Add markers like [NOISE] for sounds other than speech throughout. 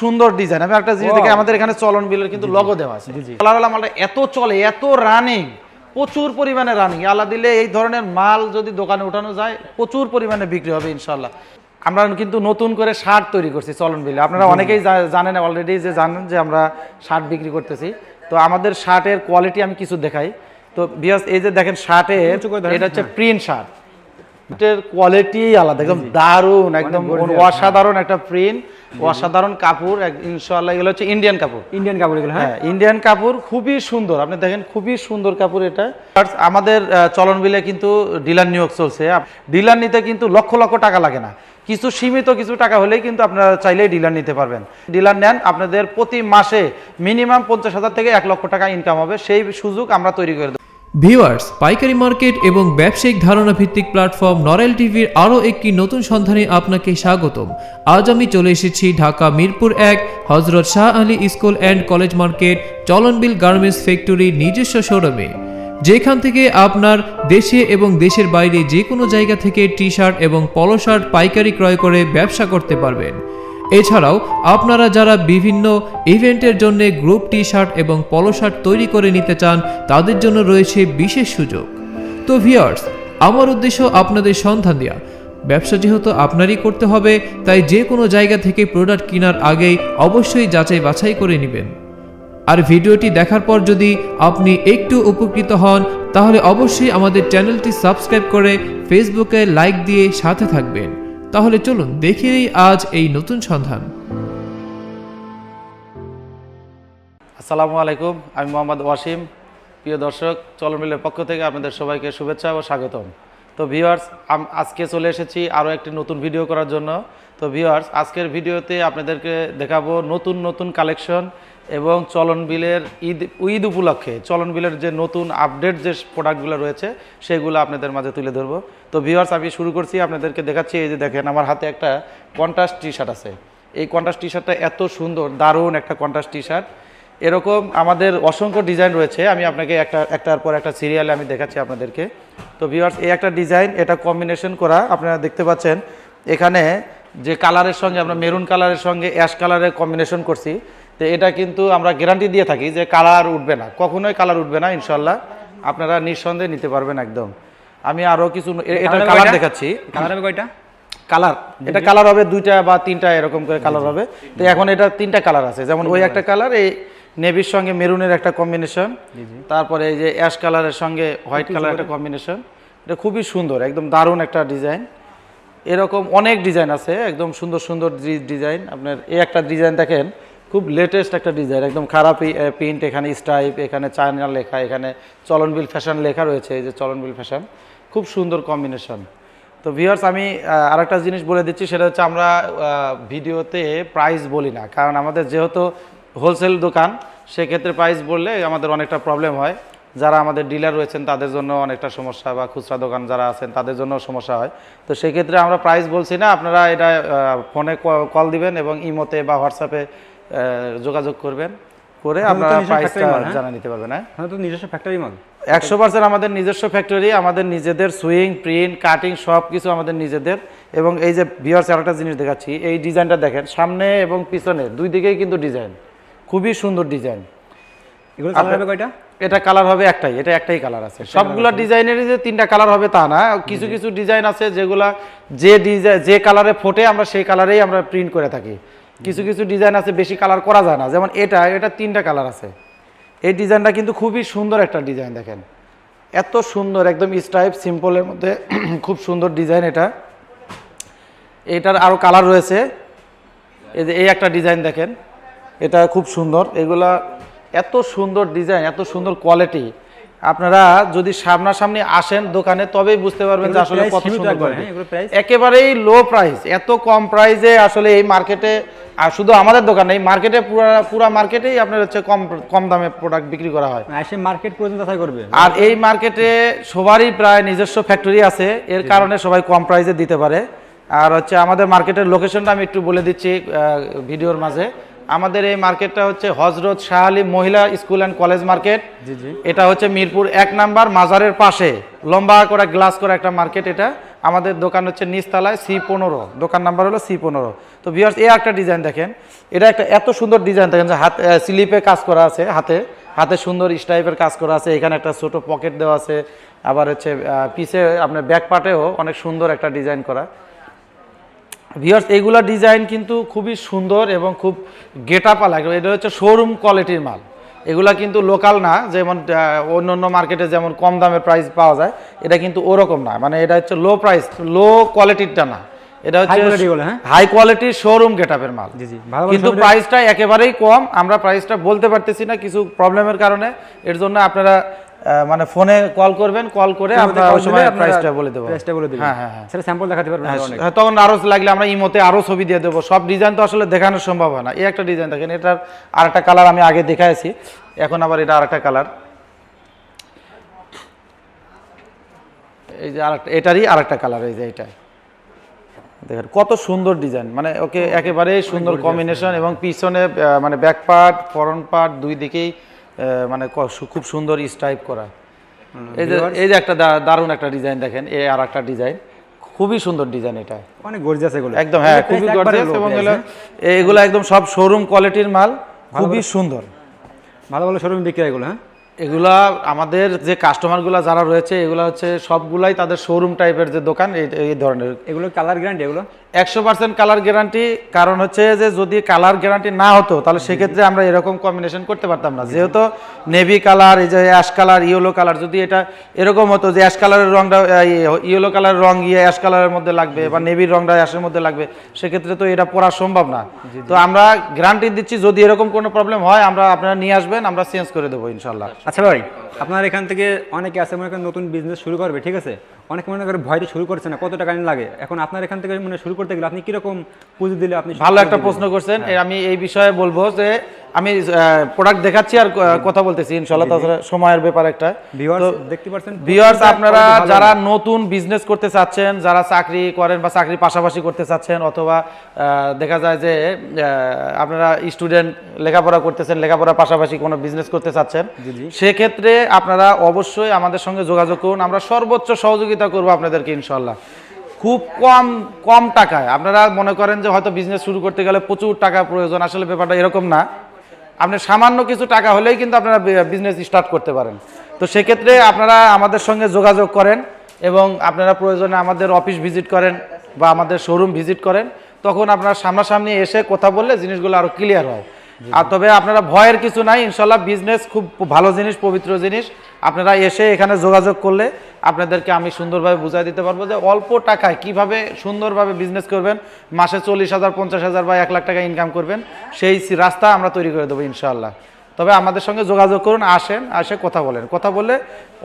সুন্দর ডিজাইন আমি একটা জিনিস. দেখি আমাদের এখানে চলন বিলের কিন্তু লগো দেওয়া আছে। কালারওয়ালা মালটা এত চলে এত রানিং প্রচুর পরিমাণে রানিং আল্লাহ দিলে এই ধরনের মাল যদি দোকানে উঠানো যায় প্রচুর পরিমাণে বিক্রি হবে ইনশাল্লাহ আমরা কিন্তু নতুন করে শার্ট তৈরি করছি চলন বিলে। আপনারা অনেকেই জানেন অলরেডি যে জানেন যে আমরা শার্ট বিক্রি করতেছি। তো আমাদের শার্টের কোয়ালিটি আমি কিছু দেখাই। তো বিয়াস এই যে দেখেন ধরেন, এটা হচ্ছে প্রিন্ট শার্ট। এটার কোয়ালিটি আলাদা একদম দারুণ একদম অসাধারণ একটা প্রিন্ট অসাধারণ কাপড় এক- ইনশাআল্লাহ এগুলো হচ্ছে ইন্ডিয়ান কাপড়। ইন্ডিয়ান কাপড় এগুলো হ্যাঁ? ইন্ডিয়ান কাপড় খুবই সুন্দর আপনি দেখেন খুবই সুন্দর কাপড় এটা। আমাদের চলন বিলে কিন্তু ডিলার নিয়োগ চলছে। ডিলার নিতে কিন্তু লক্ষ লক্ষ টাকা লাগে না। কিছু সীমিত কিছু টাকা হলেই কিন্তু আপনারা চাইলেই ডিলার নিতে পারবেন। ডিলার নেন আপনাদের প্রতি মাসে মিনিমাম পঞ্চাশ হাজার থেকে এক লক্ষ টাকা ইনকাম হবে। সেই সুযোগ আমরা তৈরি করে ভিউয়ার্স, পাইকারি মার্কেট এবং ব্যবসায়িক ধারণা ভিত্তিক প্ল্যাটফর্ম নরেল টিভির আরও একটি নতুন সন্ধানে আপনাকে স্বাগতম। আজ আমি চলে এসেছি ঢাকা মিরপুর এক Hazrat Shah Ali school and college market Chalanbil garments ফ্যাক্টরির নিজস্ব শোরুমে। যেখান থেকে আপনার দেশে এবং দেশের বাইরে যে কোনো জায়গা থেকে টি শার্ট এবং পলো শার্ট পাইকারি ক্রয় করে ব্যবসা করতে পারবেন। এছাড়াও, আপনারা যারা বিভিন্ন ইভেন্টের জন্য গ্রুপ টি শার্ট এবং পলো শার্ট তৈরি করে নিতে চান, তাদের জন্য রয়েছে বিশেষ সুযোগ। তো ভিউয়ার্স, আমার উদ্দেশ্য আপনাদের সন্ধান দেওয়া ব্যবসা যেহেতু আপনারই করতে হবে, তাই যে কোনো জায়গা থেকে প্রোডাক্ট কেনার আগেই অবশ্যই যাচাই বাছাই করে নেবেন। আর ভিডিওটি দেখার পর যদি আপনি একটু উপকৃত হন, তাহলে অবশ্যই আমাদের চ্যানেলটি সাবস্ক্রাইব করে ফেসবুকে লাইক দিয়ে সাথে থাকবেন। তাহলে চলুন দেখে নেই আজ এই নতুন সন্ধান। আসসালামু আলাইকুম, আমি মোহাম্মদ ওয়াসিম। প্রিয় দর্শক, চলন মিলের পক্ষ থেকে আপনাদের সবাইকে শুভেচ্ছা ও স্বাগতম। তো ভিউয়ার্স আজকে চলে এসেছি আরও একটি নতুন ভিডিও করার জন্য। তো ভিউয়ার্স আজকের ভিডিওতে আপনাদেরকে দেখাবো নতুন নতুন কালেকশন এবং চলন বিলের ঈদ ঈদ উপলক্ষে, চলন বিলের যে নতুন আপডেট যে প্রোডাক্টগুলো রয়েছে, সেগুলো আপনাদের মাঝে তুলে ধরবো। তো ভিউয়ার্স আমি শুরু করছি, আপনাদেরকে দেখাচ্ছি, এই যে দেখেন, আমার হাতে একটা কন্ট্রাস্ট টি শার্ট আছে। এই কন্ট্রাস্ট টি শার্টটা এত সুন্দর, দারুণ একটা কন্ট্রাস্ট টি শার্ট এরকম আমাদের অসংখ্য ডিজাইন রয়েছে, আমি আপনাকে একটা, একটার পর একটা সিরিয়ালে আমি দেখাচ্ছি আপনাদেরকে। তো ভিউয়ার্স এই একটা ডিজাইন এটা কম্বিনেশন করা, আপনারা দেখতে পাচ্ছেন, এখানে যে কালারের সঙ্গে, আমরা মেরুন কালারের সঙ্গে অ্যাশ কালারের কম্বিনেশন করছি। তো এটা কিন্তু আমরা গ্যারান্টি দিয়ে থাকি যে কালার উঠবে না। কখনোই কালার উঠবে না ইনশাল্লাহ আপনারা নিঃসন্দেহে নিতে পারবেন একদম। আমি আরও কিছু এ- এটার কালার দেখাচ্ছি। কালার হবে কয়টা? কালার এটা কালার হবে দুইটা বা তিনটা এরকম করে কালার হবে। তো এখন এটা তিনটা কালার আছে। যেমন ওই একটা কালার এই নেভির সঙ্গে মেরুনের একটা কম্বিনেশন তারপরে এই যে অ্যাশ কালারের সঙ্গে হোয়াইট কালার একটা কম্বিনেশন এটা খুবই সুন্দর একদম দারুণ একটা ডিজাইন এরকম অনেক ডিজাইন আছে একদম সুন্দর সুন্দর ডিজাইন আপনার এই একটা ডিজাইন দেখেন। খুব লেটেস্ট একটা ডিজাইন একদম খারাপ প্রিন্ট এখানে স্টাইপ এখানে চায়না লেখা, এখানে চলনবিল ফ্যাশন লেখা রয়েছে, এই যে চলনবিল ফ্যাশন খুব সুন্দর কম্বিনেশন তো ভিউয়ার্স আমি আরেকটা জিনিস বলে দিচ্ছি, সেটা হচ্ছে আমরা ভিডিওতে প্রাইস বলি না। কারণ আমাদের যেহেতু হোলসেল দোকান, সেক্ষেত্রে প্রাইস বললে আমাদের অনেকটা প্রবলেম হয়। যারা আমাদের ডিলার রয়েছেন, তাদের জন্য অনেকটা সমস্যা, বা খুচরা দোকান যারা আছেন, তাদের জন্য সমস্যা হয়। তো সেক্ষেত্রে আমরা প্রাইস বলছি না, আপনারা এটা ফোনে কল দিবেন এবং ইমোতে বা হোয়াটসঅ্যাপে যোগাযোগ করবেন করে আপনারা প্রাইসটা? জানা নিতে পারবেন হ্যাঁ? হ্যাঁ তো নিজস্ব ফ্যাক্টরি মাল। একশো পার্সেন্ট আমাদের নিজস্ব ফ্যাক্টরি আমাদের নিজেদের সুইং প্রিন্ট কাটিং সব কিছু আমাদের নিজেদের। এবং এই যে ভিওর্স আরেকটা জিনিস দেখাচ্ছি এই ডিজাইনটা দেখেন সামনে এবং পিছনে দুই দিকেই কিন্তু ডিজাইন। খুবই সুন্দর ডিজাইন। এগুলো কালার হবে কয়টা? এটা কালার হবে একটাই এটা একটাই কালার আছে। সবগুলা ডিজাইনেরই যে তিনটা কালার হবে তা না কিছু কিছু ডিজাইন আছে যেগুলা যে ডিজাইন যে কালারে ফোটে আমরা সেই কালারেই আমরা প্রিন্ট করে থাকি। কিছু কিছু ডিজাইন আছে, বেশি কালার করা যায় না। যেমন এটা এটা তিনটা কালার আছে। এই ডিজাইনটা কিন্তু খুবই সুন্দর একটা ডিজাইন দেখেন। এত সুন্দর, একদম স্টাইপ সিম্পলের মধ্যে [CLEARS THROAT] খুব সুন্দর ডিজাইন এটা। এটার আরও কালার রয়েছে। এই যে, এই একটা ডিজাইন দেখেন। এটা খুব সুন্দর। এগুলা এত সুন্দর ডিজাইন এত সুন্দর কোয়ালিটি আপনারা যদি সামনাসামনি আসেন দোকানে তবেই বুঝতে পারবেন যে আসলে কত সুন্দর quality। হ্যাঁ? একেবারেই লো প্রাইস এত কম প্রাইসে আসলে এই মার্কেটে আর শুধু আমাদের দোকানে এই মার্কেটে পুরা পুরা মার্কেটেই আপনার হচ্ছে কম কম দামে প্রোডাক্ট বিক্রি করা হয়। এসে মার্কেট পর্যন্ত যাচাই করবে। আর এই মার্কেটে সবারই প্রায় নিজস্ব ফ্যাক্টরি আছে এর কারণে সবাই কম প্রাইসে দিতে পারে। আর হচ্ছে আমাদের মার্কেটের লোকেশনটা আমি একটু বলে দিচ্ছি ভিডিওর মাঝে। আমাদের এই মার্কেটটা হচ্ছে হজরত শাহ আলী মহিলা স্কুল অ্যান্ড কলেজ মার্কেট। এটা হচ্ছে মিরপুর এক নাম্বার মাজারের পাশে। লম্বা করে গ্লাস করে একটা মার্কেট এটা। আমাদের দোকান হচ্ছে নিচতলায় সি পনেরো। দোকান নাম্বার হলো সি পনেরো। তো ভিউয়ার্স এ একটা ডিজাইন দেখেন। এটা একটা এত সুন্দর ডিজাইন দেখেন যে হাত স্লিপে কাজ করা আছে হাতে। হাতে সুন্দর স্টাইপের কাজ করা আছে। এখানে একটা ছোট পকেট দেওয়া আছে। আবার হচ্ছে পিছে আপনার ব্যাক পার্টেও অনেক সুন্দর একটা ডিজাইন করা। ভিউয়ার্স এইগুলা ডিজাইন কিন্তু খুবই সুন্দর এবং খুব গেট আপ লাগে। এটা হচ্ছে শোরুম কোয়ালিটির মাল। এগুলা কিন্তু লোকাল না যেমন অন্য অন্য মার্কেটে যেমন কম দামে প্রাইস পাওয়া যায় এটা কিন্তু ওরকম না। মানে এটা হচ্ছে লো প্রাইস লো কোয়ালিটিরটা না। এটা হচ্ছে? হাই কোয়ালিটির শোরুম গেট আপের মাল। কিন্তু প্রাইসটা একেবারেই কম। আমরা প্রাইসটা বলতে পারতেছি না কিছু প্রবলেমের কারণে। এর জন্য আপনারা মানে ফোনে কল করবেন কল করে আমরা ওই সময় প্রাইসটা বলে দেবো। প্রাইসটা বলে দেবেন। হ্যাঁ হ্যাঁ হ্যাঁ। সেটা স্যাম্পল দেখাতে পারবেন হ্যাঁ, অনেক। হ্যাঁ, তখন আরও লাগলে আমরা ইমোতে আরও ছবি দিয়ে দেবো। সব ডিজাইন তো আসলে দেখানো সম্ভব হয় না। এই একটা ডিজাইন দেখেন এটার আরেকটা কালার আমি আগে দেখাইছি। এখন আবার এটা আরেকটা কালার এই যে আরেকটা এটারই আরেকটা কালার এই যে এটাই। দেখেন কত সুন্দর ডিজাইন মানে ওকে একেবারে সুন্দর কম্বিনেশন এবং পিছনে মানে ব্যাক পার্ট ফরন পার্ট দুই দিকেই মানে খুব সুন্দর স্টাইপ করা। এই যে এই যে একটা দারুণ একটা ডিজাইন দেখেন এই আর একটা ডিজাইন খুবই সুন্দর ডিজাইন এটা। অনেক গর্জিয়াস এগুলো। একদম হ্যাঁ এগুলো খুবই গর্জিয়াস এবং এগুলো হ্যাঁ? একদম সব শোরুম কোয়ালিটির মাল খুবই সুন্দর। ভালো ভালো শোরুম বিক্রি হয় এগুলো হ্যাঁ? এগুলা আমাদের যে কাস্টমারগুলো যারা রয়েছে এগুলো হচ্ছে সবগুলাই তাদের শোরুম টাইপের যে দোকান এই ধরনের। এগুলো কালার গ্যারান্টি এগুলো? একশো পার্সেন্ট কালার গ্যারান্টি কারণ হচ্ছে যে যদি কালার গ্যারান্টি না হতো তাহলে সেক্ষেত্রে আমরা এরকম কম্বিনেশন করতে পারতাম না। যেহেতু নেভি কালার এই যে অ্যাশ কালার ইয়েলো কালার যদি এটা এরকম হতো যে অ্যাশ কালারের রংটা ইয়েলো কালারের রং গিয়ে অ্যাশ কালারের মধ্যে লাগবে বা নেভির রংটা অ্যাশের মধ্যে লাগবে সেক্ষেত্রে তো এটা পড়া সম্ভব না। তো আমরা গ্যারান্টি দিচ্ছি যদি এরকম কোনো প্রবলেম হয় আমরা আপনারা নিয়ে আসবেন আমরা চেঞ্জ করে দেবো ইনশাল্লাহ আচ্ছা ভাই আপনার এখান থেকে অনেকে আছে মনে করেন নতুন বিজনেস শুরু করবে ঠিক আছে? অনেকে মনে করে ভয়তে শুরু করছে না কত টাকা লাগে? এখন আপনার এখান থেকে মানে শুরু করতে গেলে আপনি কীরকম পুঁজি দিলে আপনি ভালো একটা প্রশ্ন করছেন আমি এই বিষয়ে বলব যে আমি প্রোডাক্ট দেখাচ্ছি আর কথা বলতেছি ইনশাল্লাহ তাছাড়া সময়ের ব্যাপার একটা। Viewers দেখতে পাচ্ছেন ভিউয়ার্স আপনারা যারা নতুন বিজনেস করতে চাচ্ছেন যারা চাকরি করেন বা চাকরির পাশাপাশি করতে চাচ্ছেন অথবা দেখা যায় যে আপনারা স্টুডেন্ট লেখাপড়া করতেছেন লেখাপড়ার পাশাপাশি কোনো বিজনেস করতে চাচ্ছেন। সেক্ষেত্রে আপনারা অবশ্যই আমাদের সঙ্গে যোগাযোগ করুন। আমরা সর্বোচ্চ সহযোগিতা করব আপনাদেরকে ইনশাল্লাহ খুব কম কম টাকায়। আপনারা মনে করেন যে হয়তো বিজনেস শুরু করতে গেলে প্রচুর টাকা প্রয়োজন। আসলে ব্যাপারটা এরকম না। আপনি সামান্য কিছু টাকা হলেই কিন্তু আপনারা বিজনেস স্টার্ট করতে পারেন। তো সেক্ষেত্রে আপনারা আমাদের সঙ্গে যোগাযোগ করেন এবং আপনারা প্রয়োজনে আমাদের অফিস ভিজিট করেন বা আমাদের শোরুম ভিজিট করেন তখন আপনারা সামনাসামনি এসে কথা বললে জিনিসগুলো আরও ক্লিয়ার হয়। আর তবে আপনারা ভয়ের কিছু নাই ইনশাল্লাহ বিজনেস খুব ভালো জিনিস পবিত্র জিনিস। আপনারা এসে এখানে যোগাযোগ করলে আপনাদেরকে আমি সুন্দরভাবে বুঝাই দিতে পারব যে অল্প টাকায় কীভাবে সুন্দরভাবে বিজনেস করবেন, মাসে চল্লিশ হাজার, পঞ্চাশ হাজার বা এক লাখ টাকা ইনকাম করবেন, সেই রাস্তা আমরা তৈরি করে দেবো ইনশাআল্লাহ। তবে আমাদের সঙ্গে যোগাযোগ করুন আসেন আসে কথা বলেন। কথা বললে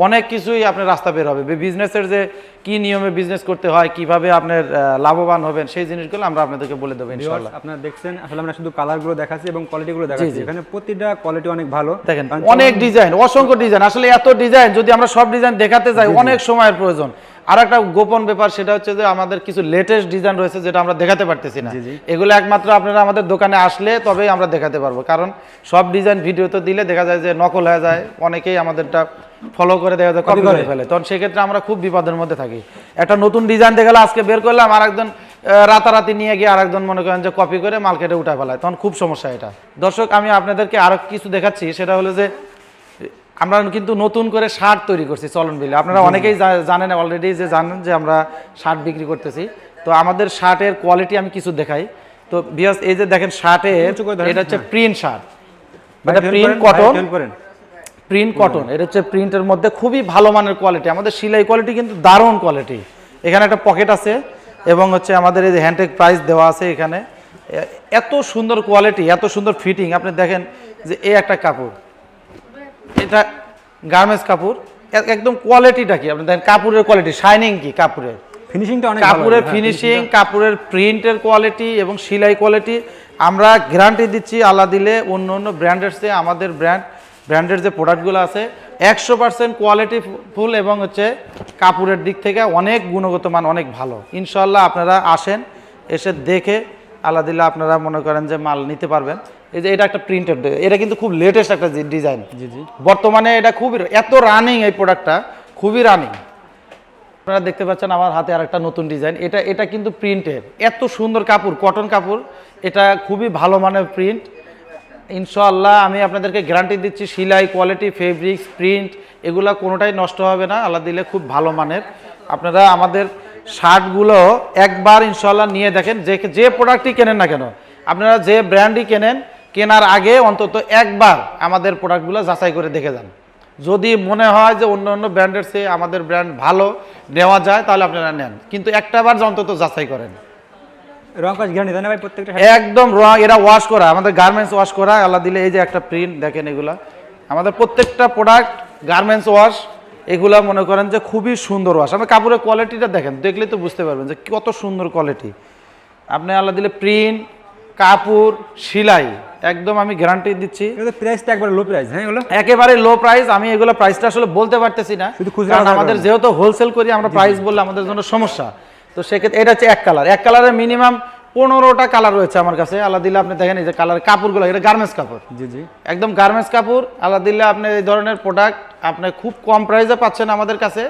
অনেক কিছুই আপনার রাস্তা বের হবে। বিজনেসের যে কি নিয়মে বিজনেস করতে হয় কীভাবে আপনার লাভবান হবেন সেই জিনিসগুলো আমরা আপনাদেরকে বলে দেবো ইনশাআল্লাহ। আপনারা দেখছেন আসলে আমরা শুধু কালারগুলো দেখাচ্ছি এবং কোয়ালিটি গুলো দেখাচ্ছি। এখানে প্রতিটা কোয়ালিটি অনেক ভালো। দেখেন অনেক ডিজাইন অসংখ্য ডিজাইন আসলে এত ডিজাইন যদি আমরা সব ডিজাইন দেখাতে যাই অনেক সময়ের প্রয়োজন। আর একটা গোপন ব্যাপার সেটা হচ্ছে যে আমাদের কিছু লেটেস্ট ডিজাইন রয়েছে যেটা আমরা দেখাতে পারতেছি না। এগুলো একমাত্র আপনারা আমাদের দোকানে আসলে তবেই আমরা দেখাতে পারব। কারণ সব ডিজাইন ভিডিও তো দিলে দেখা যায় যে নকল হয়ে যায় অনেকেই আমাদেরটা ফলো করে দেখা যায় কপি করে ফেলে। তখন সেক্ষেত্রে আমরা খুব বিপদের মধ্যে থাকি। একটা নতুন ডিজাইন দেখালে আজকে বের করলাম আর একজন রাতারাতি নিয়ে গিয়ে আরেকজন মনে করেন যে কপি করে মার্কেটে উঠা ফেলায়। তখন খুব সমস্যা এটা। দর্শক আমি আপনাদেরকে আরও কিছু দেখাচ্ছি। সেটা হলো যে আমরা কিন্তু নতুন করে শার্ট তৈরি করছি চলন বিলে। আপনারা অনেকেই জানেন অলরেডি যে জানেন যে আমরা শার্ট বিক্রি করতেছি। তো আমাদের শার্টের কোয়ালিটি আমি কিছু দেখাই। তো বিয়াস এই যে দেখেন ধরেন, এটা হচ্ছে প্রিন্ট শার্ট। ভাই, এটা প্রিন্ট কটন প্রিন্ট কটন এটা হচ্ছে প্রিন্টের মধ্যে খুবই ভালো মানের কোয়ালিটি আমাদের সেলাই কোয়ালিটি কিন্তু দারুণ কোয়ালিটি এখানে একটা পকেট আছে এবং হচ্ছে আমাদের এই যে হ্যান্ডটেক প্রাইস দেওয়া আছে এখানে। এত সুন্দর কোয়ালিটি এত সুন্দর ফিটিং আপনি দেখেন যে এই একটা কাপড়। এটা গার্মেন্টস কাপড়। একদম কোয়ালিটিটা কি? আপনি দেখেন কাপড়ের কোয়ালিটি শাইনিং কি কাপড়ের? ফিনিশিংটা অনেক কাপড়ের হ্যাঁ, ফিনিশিং কাপড়ের প্রিন্টের কোয়ালিটি এবং সেলাই কোয়ালিটি আমরা গ্যারান্টি দিচ্ছি আল্লাহ দিলে অন্য অন্য ব্র্যান্ডের চেয়ে আমাদের ব্র্যান্ড ব্র্যান্ডের যে প্রোডাক্টগুলো আছে। একশো পার্সেন্ট কোয়ালিটি ফুল এবং হচ্ছে কাপড়ের দিক থেকে অনেক গুণগত মান অনেক ভালো। ইনশাল্লাহ আপনারা আসেন এসে দেখে আল্লাহ দিলে আপনারা মনে করেন যে মাল নিতে পারবেন। এই যে এটা একটা প্রিন্টেড এটা কিন্তু খুব লেটেস্ট একটা ডিজাইন জি জি। বর্তমানে এটা খুবই এত রানিং এই প্রোডাক্টটা খুবই রানিং আপনারা দেখতে পাচ্ছেন আমার হাতে আর একটা নতুন ডিজাইন এটা এটা কিন্তু প্রিন্টের এত সুন্দর কাপড় কটন কাপড়। এটা খুবই ভালো মানের প্রিন্ট ইনশাআল্লাহ আমি আপনাদেরকে গ্যারান্টি দিচ্ছি সেলাই কোয়ালিটি ফেব্রিক্স প্রিন্ট এগুলো কোনোটাই নষ্ট হবে না। আল্লাহ দিলে খুব ভালো মানের। আপনারা আমাদের শার্টগুলো একবার ইনশাআল্লাহ নিয়ে দেখেন। যে যে প্রোডাক্টই কেনেন না কেন আপনারা যে ব্র্যান্ডই কেনেন কেনার আগে অন্তত একবার আমাদের প্রোডাক্টগুলো যাচাই করে দেখে যান। যদি মনে হয় যে অন্য অন্য ব্র্যান্ডের চেয়ে আমাদের ব্র্যান্ড ভালো নেওয়া যায় তাহলে আপনারা নেন। কিন্তু একটাবার অন্তত যাচাই করেন। একদম র এরা ওয়াশ করা আমাদের গার্মেন্টস ওয়াশ করা আল্লাহ দিলে এই যে একটা প্রিন্ট দেখেন এগুলা। আমাদের প্রত্যেকটা প্রোডাক্ট গার্মেন্টস ওয়াশ এগুলা মনে করেন যে খুবই সুন্দর ওয়াশ আমরা কাপড়ের কোয়ালিটিটা দেখেন দেখলে তো বুঝতে পারবেন যে কত সুন্দর কোয়ালিটি আপনি আল্লাহ দিলে প্রিন্ট কাপড় সেলাই একদম আমি গ্যারান্টি দিচ্ছি। এগুলো প্রাইসটা একবার লো প্রাইস হ্যাঁ এগুলো? একেবারে লো প্রাইস আমি এগুলো প্রাইসটা আসলে বলতে পারতেছি না। শুধু খুচরা আমাদের যেহেতু হোলসেল করি আমরা প্রাইস বললে আমাদের জন্য সমস্যা। তো সেক্ষেত্রে এটা হচ্ছে এক কালার এক কালারের মিনিমাম পনেরোটা কালার রয়েছে আমার কাছে। আল্লাহ দিলে আপনি দেখেন এই যে কালার কাপড়গুলো এটা গার্মেন্টস কাপড়। জি জি। একদম গার্মেন্টস কাপড়। আল্লাহ দিলে আপনি এই ধরনের প্রোডাক্ট আপনি খুব কম প্রাইসে পাচ্ছেন আমাদের কাছে।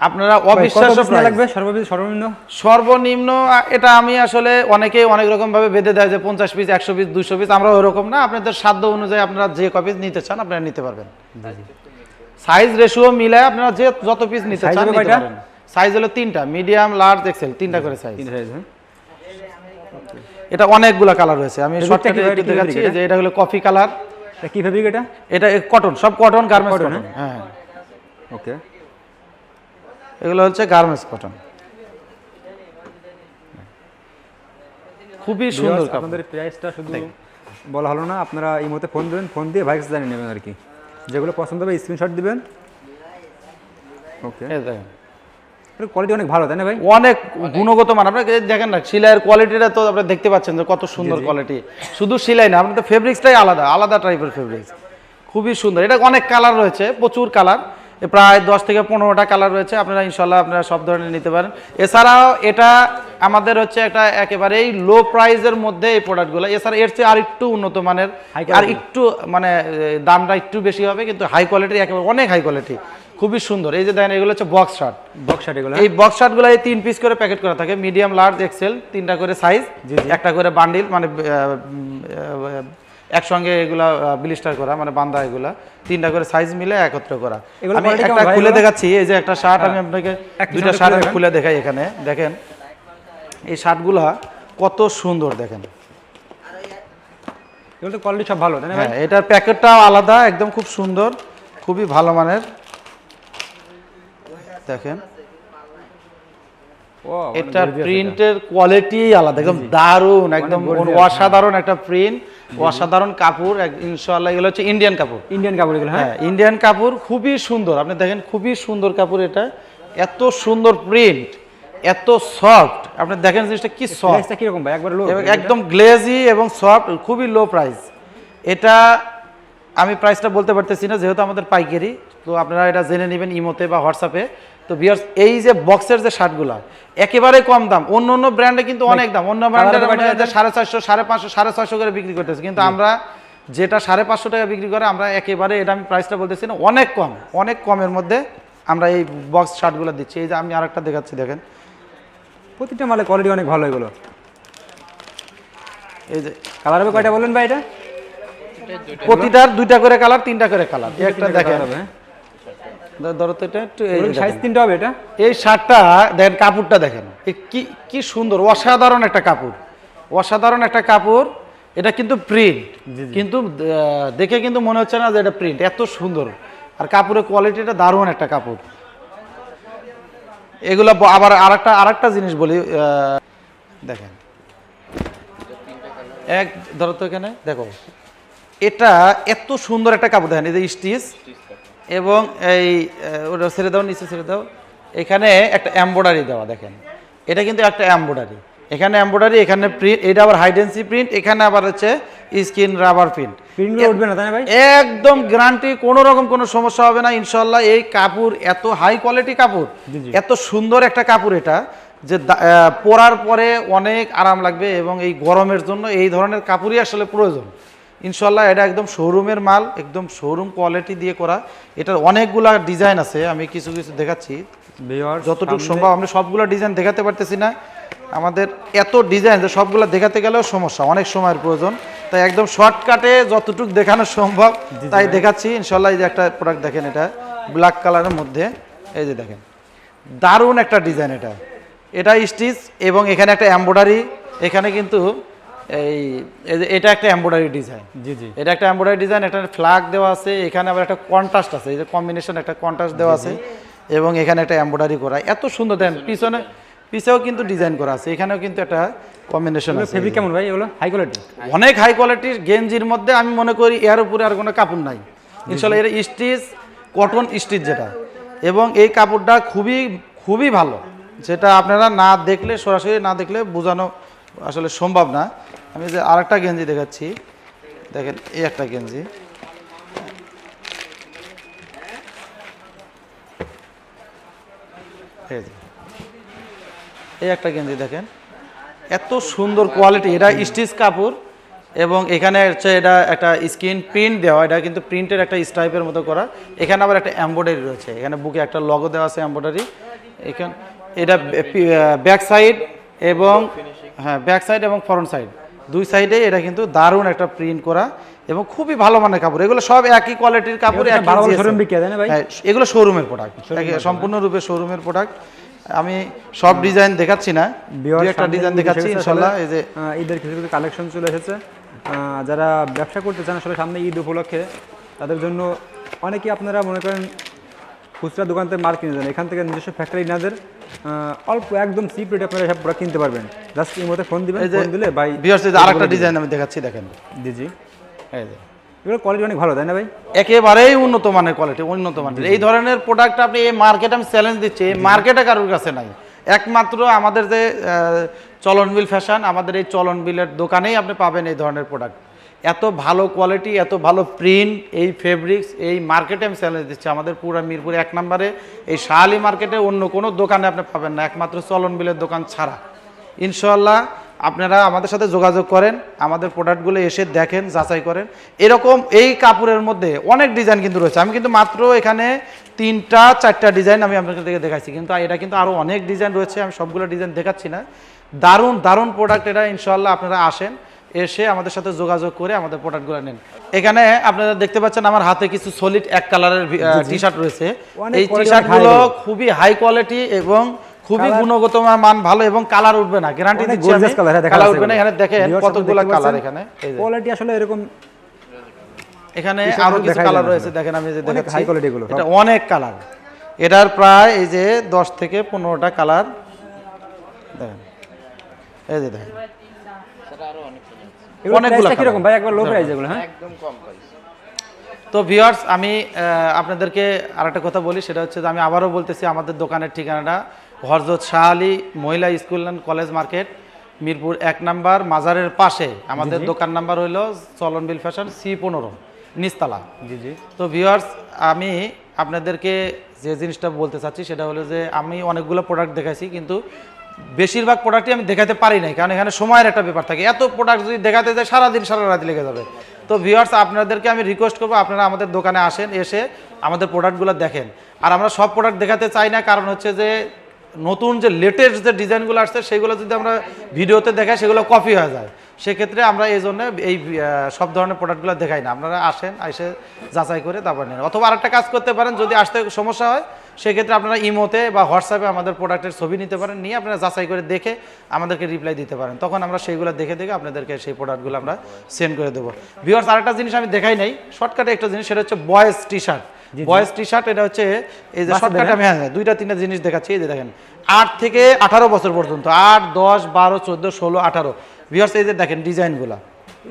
আপনারা অবিশ্বাস্য। লাগবে? সর্বনিম্ন? সর্বনিম্ন সর্বনিম্ন এটা আমি আসলে অনেকেই অনেক রকম ভাবে বেঁধে দেয় যে পঞ্চাশ পিস একশো পিস দুশো পিস আমরা ওরকম না। আপনাদের সাধ্য অনুযায়ী আপনারা যে কপিস নিতে চান আপনারা নিতে পারবেন। সাইজ রেশিও মিলে আপনারা যে যত পিস নিতে চান নিতে সাইজ হলো তিনটা মিডিয়াম লার্জ এক্সেল তিনটা করে সাইজ হ্যাঁ। এটা অনেকগুলা কালার রয়েছে। আমি শর্টকাটে একটু দেখাচ্ছি যে এটা? হলো কফি কালার এটা কি ফেব্রিক এটা? এটা কটন সব কটন গার্মেন্টস কটন হ্যাঁ? ওকে এগুলো হচ্ছে গার্মেন্টস কটন। খুবই সুন্দর আপনাদের প্রাইসটা শুধু বলা হলো না আপনারা এই মুহূর্তে ফোন দেবেন ফোন দিয়ে ভাইস জানিয়ে নেবেন আর কি। যেগুলো পছন্দ হবে স্ক্রিনশট দিবেন। ওকে এই দেখেন। এর কোয়ালিটি অনেক ভালো তাই না ভাই? অনেক গুণগত মান। আপনারা দেখেন না সেলাইয়ের কোয়ালিটিটা তো আপনারা দেখতে পাচ্ছেন যে কত সুন্দর কোয়ালিটি শুধু সেলাই না আপনার তো ফেব্রিক্সটাই আলাদা আলাদা টাইপের ফেব্রিক্স খুবই সুন্দর। এটা অনেক কালার রয়েছে প্রচুর কালার প্রায় দশ থেকে পনেরোটা কালার রয়েছে। আপনারা ইনশাল্লাহ আপনারা সব ধরনের নিতে পারেন। এছাড়াও এটা আমাদের হচ্ছে একটা একেবারেই লো প্রাইজের মধ্যে এই প্রোডাক্টগুলো এছাড়া এর চেয়ে আর একটু উন্নত মানের আর একটু মানে দামটা একটু বেশি হবে কিন্তু হাই কোয়ালিটি একেবারে অনেক হাই কোয়ালিটি খুবই সুন্দর। এই যে দেখেন এগুলো হচ্ছে বক্স শার্ট বক্স শার্ট এগুলো এই বক্স শার্টগুলো এই তিন পিস করে প্যাকেট করা থাকে। মিডিয়াম লার্জ এক্সেল তিনটা করে সাইজ একটা করে বান্ডিল মানে একসঙ্গে এগুলা ব্লিস্টার করা মানে বান্ধা এগুলা তিনটা করে সাইজ মিলে একত্র করা। আমি একটা খুলে দেখাচ্ছি এই যে একটা শার্ট আমি আপনাকে এক দুইটা শার্ট খুলে দেখান। খুলে দেখাই এখানে। দেখেন এই শার্টগুলা কত সুন্দর দেখেন। এগুলো তো কোয়ালিটি সব ভালো হ্যাঁ এটার প্যাকেটটাও আলাদা একদম খুব সুন্দর খুবই ভালো মানের। দেখেন। এটা। প্রিন্টের কোয়ালিটি আলাদা একদম দারুণ একদম অসাধারণ একটা প্রিন্ট অসাধারণ কাপড় এক- ইনশাআল্লাহ এগুলো হচ্ছে ইন্ডিয়ান কাপড়। ইন্ডিয়ান কাপড় এগুলো হ্যাঁ? ইন্ডিয়ান কাপড় খুবই সুন্দর। আপনি দেখেন খুবই সুন্দর কাপড় এটা। এত সুন্দর প্রিন্ট এত সফট আপনি দেখেন জিনিসটা কি সফট কীরকম ভাই? একবার লো একদম গ্লেজি এবং সফট খুবই লো প্রাইস এটা আমি প্রাইসটা বলতে পারতেছি না যেহেতু আমাদের পাইকারি তো আপনারা এটা জেনে নেবেন ইমোতে বা হোয়াটসঅ্যাপে তো বিয়ার্স এই যে বক্সের যে শার্টগুলা একেবারে কম দাম। অন্য অন্য ব্র্যান্ডে কিন্তু অনেক দাম। অন্য ব্র্যান্ডের সাড়ে চারশো সাড়ে পাঁচশো সাড়ে ছয়শো করে বিক্রি করতেছে। কিন্তু আমরা যেটা সাড়ে পাঁচশো টাকা বিক্রি করে আমরা একেবারে এটা আমি প্রাইসটা বলতেছি না অনেক কম অনেক কমের মধ্যে আমরা এই বক্স শার্টগুলো দিচ্ছি। এই যে আমি আরেকটা দেখাচ্ছি দেখেন। প্রতিটা মালে কোয়ালিটি অনেক ভালো এগুলো। এই যে কালার হবে কয়টা বললেন ভাই এটা? প্রতিটার দুইটা করে কালার তিনটা করে কালার একটা দেখেন। হবে হ্যাঁ। ধরো তো এটা একটু সাইজ দেখেন। তিনটা হবে এটা। এই শার্টটা দেখেন কাপড়টা দেখেন। কি কি সুন্দর অসাধারণ একটা কাপড়। অসাধারণ একটা কাপড় এটা কিন্তু প্রিন্ট কিন্তু দেখে কিন্তু মনে হচ্ছে না যে এটা প্রিন্ট এত সুন্দর। আর কাপড়ের কোয়ালিটিটা দারুণ একটা কাপড়। এগুলো আবার আরেকটা আরেকটা জিনিস বলি দেখেন। এক ধরো তো এখানে দেখো। এটা এত সুন্দর একটা কাপড় দেখেন এই যে স্টিচ এবং এই ওটা ছেড়ে দাও নিচে ছেড়ে দাও। এখানে একটা এম্বয়ডারি দেওয়া দেখেন। এটা কিন্তু একটা এম্বয়ডারি এখানে এম্বয়ডারি এখানে প্রিন্ট এটা আবার হাইডেন্সি প্রিন্ট এখানে আবার হচ্ছে স্কিন রাবার প্রিন্ট উঠবে না তাই না ভাই? একদম গ্যারান্টি কোনো রকম কোনো সমস্যা হবে না ইনশাল্লাহ এই কাপড় এত হাই কোয়ালিটি কাপড় এত সুন্দর একটা কাপড় এটা যে পরার পরে অনেক আরাম লাগবে এবং এই গরমের জন্য এই ধরনের কাপড়ই আসলে প্রয়োজন। ইনশাল্লাহ এটা একদম শোরুমের মাল একদম শোরুম কোয়ালিটি দিয়ে করা। এটার অনেকগুলা ডিজাইন আছে আমি কিছু কিছু দেখাচ্ছি। যতটুকু সম্ভব আমরা সবগুলো ডিজাইন দেখাতে পারতেছি না। আমাদের এত ডিজাইন যে সবগুলো দেখাতে গেলেও সমস্যা অনেক সময়ের প্রয়োজন। তাই একদম শর্টকাটে যতটুকু দেখানো সম্ভব তাই দেখাচ্ছি। ইনশাল্লাহ এই যে একটা প্রোডাক্ট দেখেন এটা ব্ল্যাক কালারের মধ্যে। এই যে দেখেন দারুণ একটা ডিজাইন এটা। এটা স্টিচ এবং এখানে একটা এমব্রয়ডারি এখানে কিন্তু এই এটা একটা এমব্রয়ডারি ডিজাইন জি জি। এটা একটা এমব্রয়ডারি ডিজাইন এটা ফ্ল্যাগ দেওয়া আছে এখানে আবার একটা কন্ট্রাস্ট আছে এই যে কম্বিনেশন একটা কন্ট্রাস্ট দেওয়া আছে এবং এখানে একটা এমব্রয়ডারি করা। এত সুন্দর দেন পিছনে পিছেও কিন্তু ডিজাইন করা আছে এখানেও কিন্তু একটা কম্বিনেশন আছে। ফেব্রিক কেমন ভাই? এগুলো হাই কোয়ালিটি অনেক হাই কোয়ালিটির গেঞ্জির মধ্যে আমি মনে করি এর উপরে আর কোনো কাপড় নাই। ইনশাল্লাহ এর স্টিচ কটন স্টিচ যেটা। এবং এই কাপড়টা খুবই খুবই ভালো। যেটা আপনারা না দেখলে সরাসরি না দেখলে বোঝানো আসলে সম্ভব না। আমি যে আরেকটা গেঞ্জি দেখাচ্ছি, দেখেন, এই একটা গেঞ্জি। এই এই একটা গেঞ্জি দেখেন। এত সুন্দর কোয়ালিটি এটা স্টিচ কাপড় এবং এখানে হচ্ছে এটা একটা স্ক্রিন প্রিন্ট দেওয়া, এটা কিন্তু প্রিন্টের একটা স্টাইপের মতো করা। এখানে আবার একটা এম্ব্রয়ডারি রয়েছে, এখানে বুকে একটা লগো দেওয়া আছে এম্ব্রয়ডারি এখানে, এটা ব্যাক সাইড এবং হ্যাঁ ব্যাক সাইড এবং ফ্রন্ট সাইড দুই সাইডে এটা কিন্তু দারুণ একটা প্রিন্ট করা এবং খুবই ভালো মানের কাপড়। এগুলো সব একই কোয়ালিটির কাপড় এগুলো হয়? হ্যাঁ, শোরুমের প্রোডাক্ট সম্পূর্ণরূপে শোরুমের প্রোডাক্ট আমি সব ডিজাইন দেখাচ্ছি না একটা ডিজাইন দেখাচ্ছি ইনশাল্লাহ এই যে ঈদের কিছু কিছু কালেকশন চলে এসেছে। আহ, যারা ব্যবসা করতে চান আসলে সামনে ঈদ উপলক্ষে তাদের জন্য অনেকেই আপনারা মনে করেন খুচরা দোকান থেকে মাল কিনে দেন। এখান থেকে নিজস্ব ফ্যাক্টরি নাদের অল্প একদম চিপ রেটে আপনারা সব প্রোডাক্ট কিনতে পারবেন। জাস্ট এই মধ্যে ফোন দিবেন ফোন দিলে ভাই আরেকটা ডিজাইন আমি দেখাচ্ছি দেখেন। জি জি। এই যে। এগুলো কোয়ালিটি অনেক ভালো তাই না ভাই? একেবারেই উন্নত মানের কোয়ালিটি উন্নত মানের। এই ধরনের প্রোডাক্ট আপনি এই মার্কেট আমি চ্যালেঞ্জ দিচ্ছি এই মার্কেটে কারোর কাছে নাই। একমাত্র আমাদের যে আহ, চলন বিল ফ্যাশন আমাদের এই চলন বিলের দোকানেই আপনি পাবেন এই ধরনের প্রোডাক্ট এত ভালো কোয়ালিটি এত ভালো প্রিন্ট এই ফেব্রিক্স এই মার্কেটে আমি চ্যালেঞ্জ দিচ্ছি আমাদের পুরো মিরপুর এক নম্বরে, এই শাহালি মার্কেটে অন্য কোনো দোকানে আপনি পাবেন না, একমাত্র চলন বিলের দোকান ছাড়া। ইনশাল্লাহ আপনারা আমাদের সাথে যোগাযোগ করেন, আমাদের প্রোডাক্টগুলো এসে দেখেন, যাচাই করেন। এরকম এই কাপড়ের মধ্যে অনেক ডিজাইন কিন্তু রয়েছে। আমি কিন্তু মাত্র এখানে তিনটা, চারটা ডিজাইন আমি আপনাদেরকে দেখাচ্ছি কিন্তু এটা কিন্তু আরও অনেক ডিজাইন রয়েছে, আমি সবগুলো ডিজাইন দেখাচ্ছি না। দারুণ দারুণ প্রোডাক্ট এটা ইনশাল্লাহ আপনারা আসেন। এসে আমাদের সাথে যোগাযোগ করে আমাদের প্রোডাক্টগুলো নেন। এখানে আপনারা দেখতে পাচ্ছেন আমার হাতে কিছু সলিড এক কালারের টি শার্ট রয়েছে। এই টি শার্টগুলো খুবই হাই কোয়ালিটি এবং খুবই গুণগত মান ভালো এবং কালার উঠবে না। গ্যারান্টি দিচ্ছি হ্যাঁ, কালার যাচ্ছে উঠবে না। এখানে দেখেন কতগুলো কালার এখানে। কোয়ালিটি আসলে এরকম এখানে আরও কিছু কালার রয়েছে। দেখেন আমি যে দেখাচ্ছি high quality এগুলো, এটা অনেক কালার এটার প্রায় এই যে দশ থেকে পনেরোটা কালার দেখেন। এই যে দেখেন। অনেকগুলো কীরকম? colour। ভাই একবার লো প্রাইস এগুলো হ্যাঁ? তো ভিউয়ার্স আমি আপনাদেরকে আরেকটা কথা বলি সেটা হচ্ছে যে আমি আবারও বলতেছি আমাদের দোকানের ঠিকানাটা হরজত শাহ আলী মহিলা school and college market Mirpur এক নাম্বার মাজারের পাশে। আমাদের দোকান নাম্বার হইল চলনবিল ফ্যাশন সি পনেরো নিচতলা। জি জি। তো ভিউয়ার্স আমি আপনাদেরকে যে জিনিসটা বলতে চাচ্ছি সেটা হলো যে আমি অনেকগুলো প্রোডাক্ট দেখাইছি কিন্তু বেশিরভাগ প্রোডাক্টই আমি দেখাতে পারি নাই, কারণ এখানে সময়ের একটা ব্যাপার থাকে। এত প্রোডাক্ট যদি দেখাতে যায়, সারাদিন সারা রাত লেগে যাবে। তো ভিউয়ার্স আপনাদেরকে আমি রিকোয়েস্ট করব, আপনারা আমাদের দোকানে আসেন, এসে আমাদের প্রোডাক্টগুলো দেখেন। আর আমরা সব প্রোডাক্ট দেখাতে চাই না, কারণ হচ্ছে যে নতুন যে লেটেস্ট যে ডিজাইনগুলো আসছে, সেগুলো যদি আমরা ভিডিওতে দেখাই, সেগুলো কপি হয়ে যায়। সেক্ষেত্রে আমরা এই জন্য এই সব ধরনের প্রোডাক্টগুলো দেখাই না। আপনারা আসেন এসে যাচাই করে তারপর নেন। অথবা আরেকটা কাজ করতে পারেন যদি আসতে সমস্যা হয় সেক্ষেত্রে আপনারা ইমোতে বা হোয়াটসঅ্যাপে আমাদের প্রোডাক্টের ছবি নিতে পারেন নিয়ে আপনারা যাচাই করে দেখে আমাদেরকে রিপ্লাই দিতে পারেন। তখন আমরা সেইগুলো দেখে দেখে আপনাদেরকে সেই প্রোডাক্টগুলো আমরা সেন্ড করে দেবো। ভিউয়ার্স আরেকটা জিনিস আমি দেখাই নাই। শর্টকাটে একটা জিনিস সেটা হচ্ছে বয়েস টি শার্ট বয়েস টি শার্ট এটা হচ্ছে এই যে শর্টকাটে আমি হ্যাঁ? হ্যাঁ, দুইটা তিনটা জিনিস দেখাচ্ছি। এই যে দেখেন আট থেকে আঠারো বছর পর্যন্ত আট দশ বারো চোদ্দ ষোলো আঠারো। ভিউয়ার্স এই যে দেখেন ডিজাইনগুলো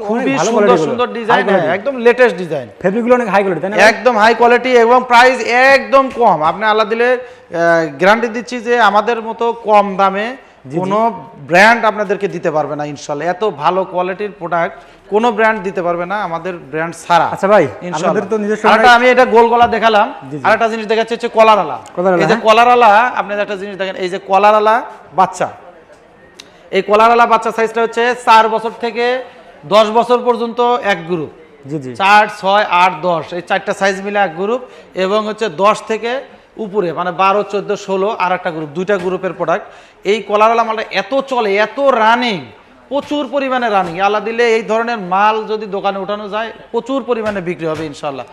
খুবই সুন্দর সুন্দর ডিজাইন একদম লেটেস্ট ডিজাইন ফেব্রিকগুলো অনেক হাই কোয়ালিটি তাই না একদম হাই কোয়ালিটি এবং প্রাইস একদম কম। আপনি আল্লাহ দিলে গ্যারান্টি দিচ্ছি যে আমাদের মতো কম দামে কোনো ব্র্যান্ড আপনাদেরকে দিতে পারবে না ইনশাল্লাহ। এত ভালো কোয়ালিটির প্রোডাক্ট কোনো ব্র্যান্ড দিতে পারবে না আমাদের ব্র্যান্ড ছাড়া। আচ্ছা ভাই, ইনশাল্লাহ। তো নিজস্ব আরেকটা আমি এটা গোল গলা দেখালাম। আরেকটা জিনিস দেখাচ্ছি হচ্ছে কলারালা কলারালা, এই যে হ্যাঁ। কলারালা আপনাদের একটা জিনিস দেখেন এই যে কলারালা বাচ্চা। এই কলারালা বাচ্চা সাইজটা হচ্ছে চার বছর থেকে দশ বছর পর্যন্ত এক গ্রুপ জি জি। চার ছয় আট দশ এই চারটা সাইজ মিলে এক গ্রুপ এবং হচ্ছে দশ থেকে উপরে মানে বারো চোদ্দ ষোলো আর একটা গ্রুপ দুইটা গ্রুপের প্রোডাক্ট এই কলারওয়ালা মালটা এত চলে এত রানিং প্রচুর পরিমাণে রানিং আল্লাহ দিলে এই ধরনের মাল যদি দোকানে ওঠানো যায় প্রচুর পরিমাণে বিক্রি হবে ইনশাল্লাহ